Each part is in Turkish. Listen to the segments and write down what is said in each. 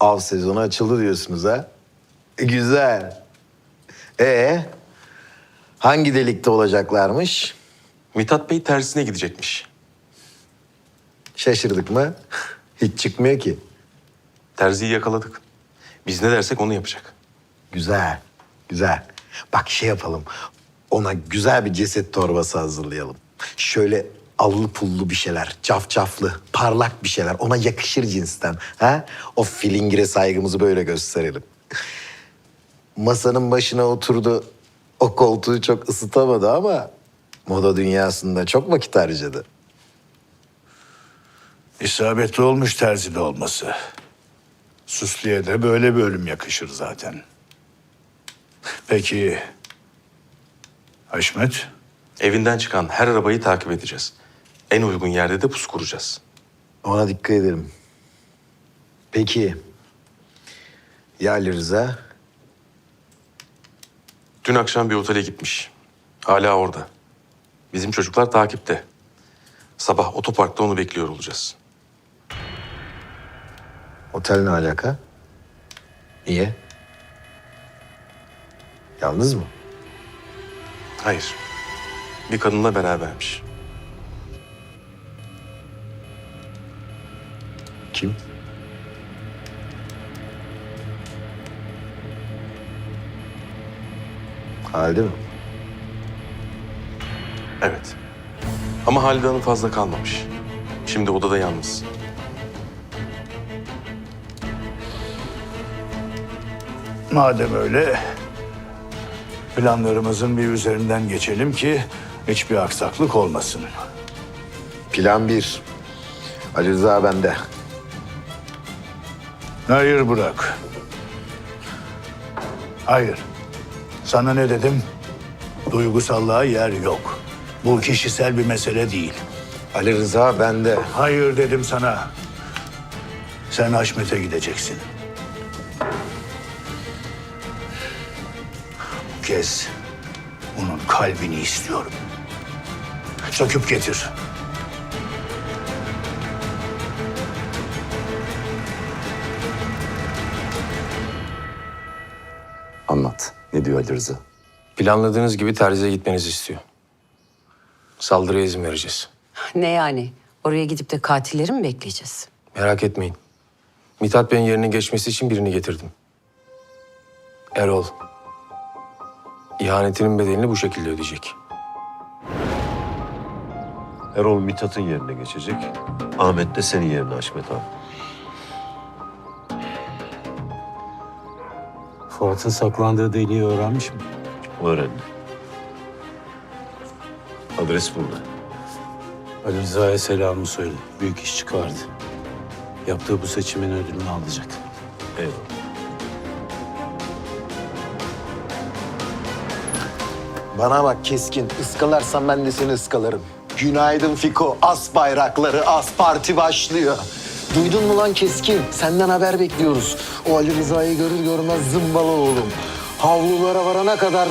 Av sezonu açıldı diyorsunuz ha? Güzel. Ee, hangi delikte olacaklarmış? Mithat Bey tersine gidecekmiş. Şaşırdık mı? Hiç çıkmıyor ki. Terziyi yakaladık. Biz ne dersek onu yapacak. Güzel, güzel. Bak şey yapalım. Ona güzel bir ceset torbası hazırlayalım. Şöyle allı pullu bir şeyler, cafcaflı, parlak bir şeyler. Ona yakışır cinsten. Ha? O filingire saygımızı böyle gösterelim. Masanın başına oturdu. O koltuğu çok ısıtamadı ama moda dünyasında çok vakit harcadı. İsabetli olmuş terzide olması. Süslü'ye de böyle bir ölüm yakışır zaten. Peki Haşmet? Evinden çıkan her arabayı takip edeceğiz. En uygun yerde de pus kuracağız. Ona dikkat edelim. Peki ya Ali Rıza? Dün akşam bir otele gitmiş. Hala orada. Bizim çocuklar takipte. Sabah otoparkta onu bekliyor olacağız. Otel ne alaka? Niye? Yalnız mı? Hayır. Bir kadınla berabermiş. Kim? Halide mi? Evet. Ama Halide Hanım fazla kalmamış. Şimdi odada yalnız. Madem öyle planlarımızın bir üzerinden geçelim ki hiçbir aksaklık olmasın. Plan bir. Ali Rıza bende. Hayır bırak. Hayır. Sana ne dedim? Duygusallığa yer yok. Bu kişisel bir mesele değil. Ali Rıza bende. Hayır dedim sana. Sen Haşmet'e gideceksin. Bu kez onun kalbini istiyorum. Söküp getir. Anlat. Ne diyor Ali Rıza? Planladığınız gibi terziye gitmenizi istiyor. Saldırıya izin vereceğiz. Ne yani? Oraya gidip de katilleri mi bekleyeceğiz? Merak etmeyin. Mithat Bey'in yerine geçmesi için birini getirdim. Erol. İhanetinin bedelini bu şekilde ödeyecek. Erol Mithat'ın yerine geçecek. Ahmet de senin yerine Haşmet abi. Fuat'ın saklandığı deliği öğrenmiş mi? Öğrendi. Adres burada. Ali Rıza'ya selamı söyle. Büyük iş çıkardı. Yaptığı bu seçimin ödülünü alacak. Eyvallah. Bana bak keskin. Iskalarsan ben de seni ıskalarım. Günaydın Fiko. As bayrakları, as parti başlıyor. Duydun mu lan keskin? Senden haber bekliyoruz. O Ali Rıza'yı görür görmez zımbala oğlum. Havlulara varana kadar...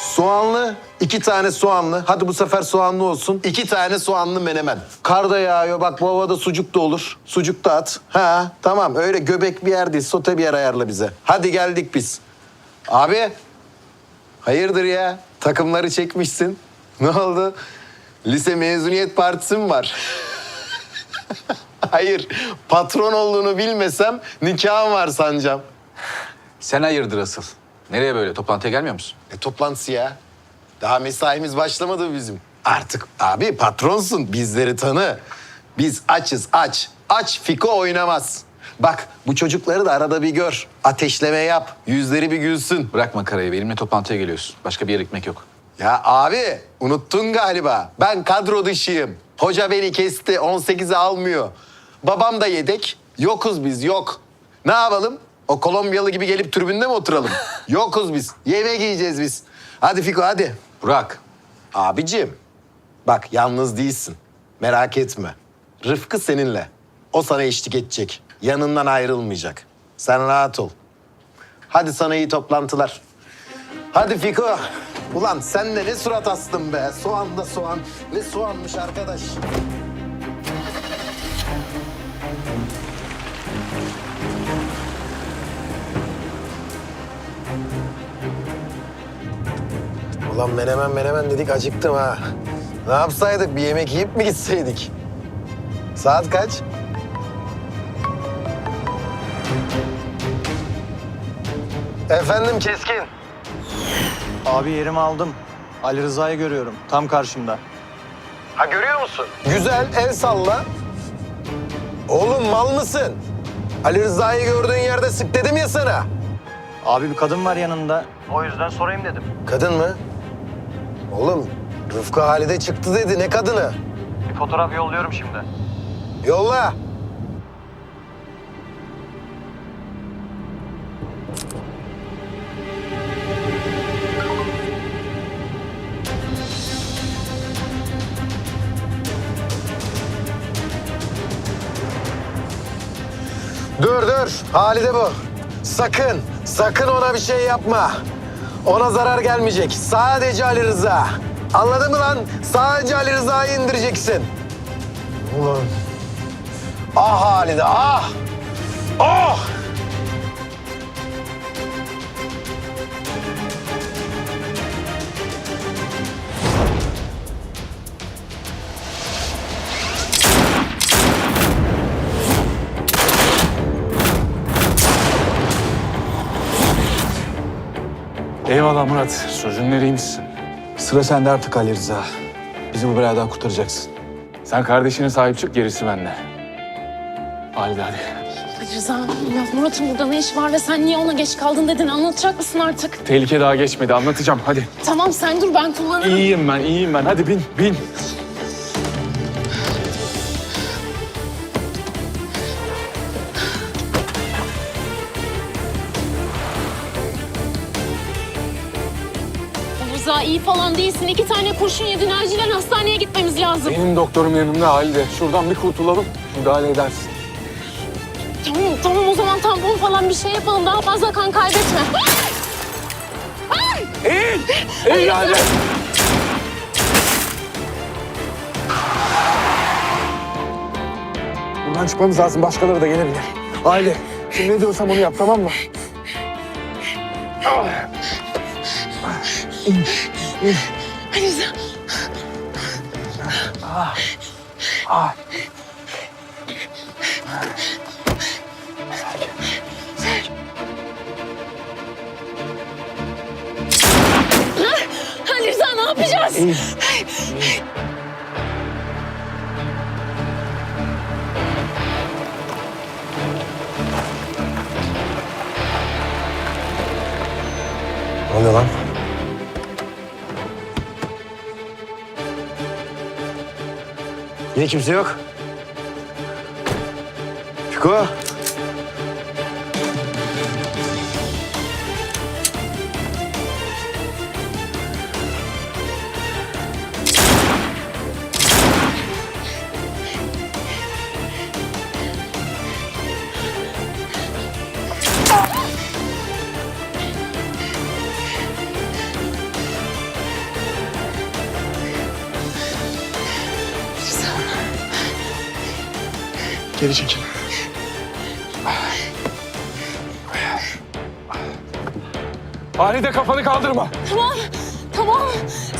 Soğanlı, iki tane soğanlı. Hadi bu sefer soğanlı olsun. İki tane soğanlı menemen. Kar da yağıyor. Bak bu havada sucuk da olur. Sucuk da at. Ha tamam öyle göbek bir yer değil. Sote bir yer ayarla bize. Hadi geldik biz. Abi Hayırdır ya? Takımları çekmişsin. Ne oldu? Lise mezuniyet partisi mi var? Hayır. Patron olduğunu bilmesem nikahım var sancam. Sen hayırdır asıl? Nereye böyle? Toplantıya gelmiyor musun? Ne toplantısı ya? Daha mesaimiz başlamadı bizim. Artık abi patronsun. Bizleri tanı. Biz açız aç. Aç Fiko oynamaz. Bak bu çocukları da arada bir gör. Ateşleme yap. Yüzleri bir gülsün. Bırakma karayı. Benimle toplantıya geliyorsun. Başka bir yere gitmek yok. Ya abi unuttun galiba. Ben kadro dışıyım. Hoca beni kesti 18'e almıyor. Babam da yedek. Yokuz biz yok. Ne yapalım? O Kolombiyalı gibi gelip tribünde mi oturalım? Yokuz biz. Yemek yiyeceğiz biz. Hadi Fiko hadi. Burak. Abicim bak yalnız değilsin. Merak etme. Rıfkı seninle. O sana eşlik edecek. Yanından ayrılmayacak. Sen rahat ol. Hadi sana iyi toplantılar. Hadi Fiko. Ulan sen de ne surat astın be. Soğan da soğan. Ne soğanmış arkadaş. Ulan menemen menemen dedik acıktım ha. Ne yapsaydık bir yemek yiyip mi gitseydik? Saat kaç? Efendim Keskin. Abi yerimi aldım. Ali Rıza'yı görüyorum. Tam karşımda. Ha görüyor musun? Güzel el salla. Oğlum mal mısın? Ali Rıza'yı gördüğün yerde sık dedim ya sana. Abi bir kadın var yanında. O yüzden sorayım dedim. Kadın mı? Oğlum Rıfkı Halide çıktı dedi. Ne kadını? Bir fotoğraf yolluyorum şimdi. Yolla. Dur dur. Halide bu. Sakın, sakın ona bir şey yapma. Ona zarar gelmeyecek. Sadece Ali Rıza. Anladın mı lan? Sadece Ali Rıza'yı indireceksin. Ulan. Ah Halide ah! Ah! Eyvallah Murat. Çocuğun nereymişsin? Sıra sende artık Ali Rıza. Bizi bu beladan kurtaracaksın. Sen kardeşine sahip çık, gerisi bende. Haydi hadi. Ali Rıza, ya Murat'ın burada ne iş var ve sen niye ona geç kaldın dedin anlatacak mısın artık? Tehlike daha geçmedi, anlatacağım. Hadi. Tamam sen dur ben kullanırım. İyiyim ben, iyiyim ben. Hadi bin, bin. İyi falan değilsin. İki tane kurşun yedin. Acilen hastaneye gitmemiz lazım. Benim doktorum yanımda Halide. Şuradan bir kurtulalım, müdahale edersin. Tamam tamam o zaman tampon falan bir şey yapalım. Daha fazla kan kaybetme. Eğil! Eğil Halide! Buradan çıkmamız lazım, başkaları da gelebilir. Halide, şimdi ne diyorsam onu yap, tamam mı? Ali Rıza. Ali Rıza ne yapacağız? Ne Yine kimse yok. Fiko. Geri çekil. Halide kafanı kaldırma. Tamam tamam.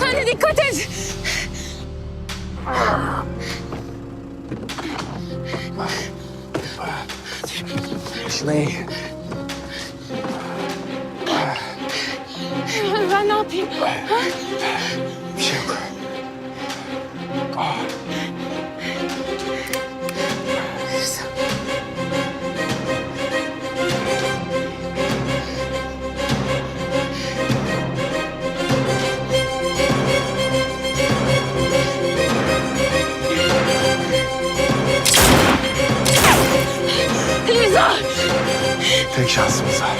Sen de dikkat et. Başına eğ. Ben ne yapayım? Ha? Bir şey yok. Ali şansımız var.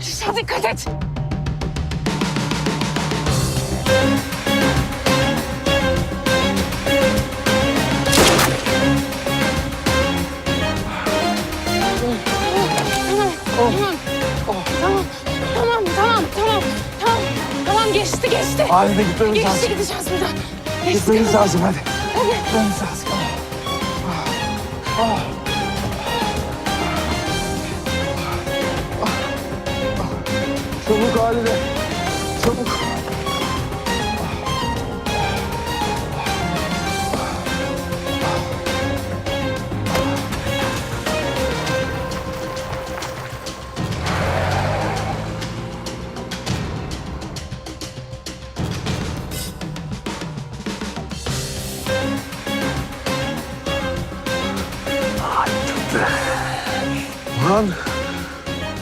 Rıza dikkat et. Tamam, tamam, tamam, tamam, geçti, geçti. Halide gitmemiz Geçti lazım. gideceğiz buradan. Geçti. Gitmemiz lazım hadi. Hadi. Gitmemiz lazım. Çabuk Halide.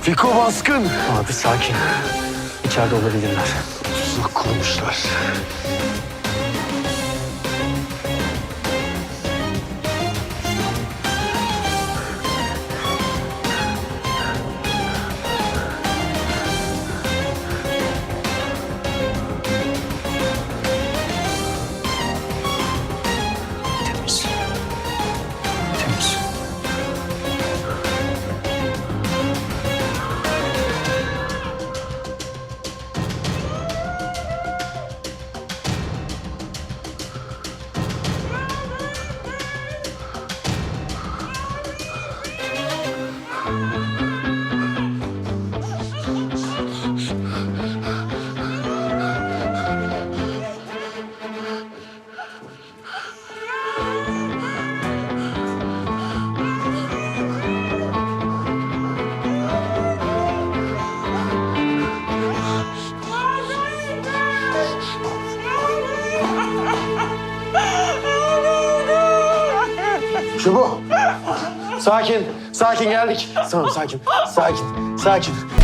Fiko baskın. Abi sakin. İçeride olabilirler. Tuzak kurmuşlar. Şu bu. Sakin, sakin geldik. Tamam sakin, sakin, sakin.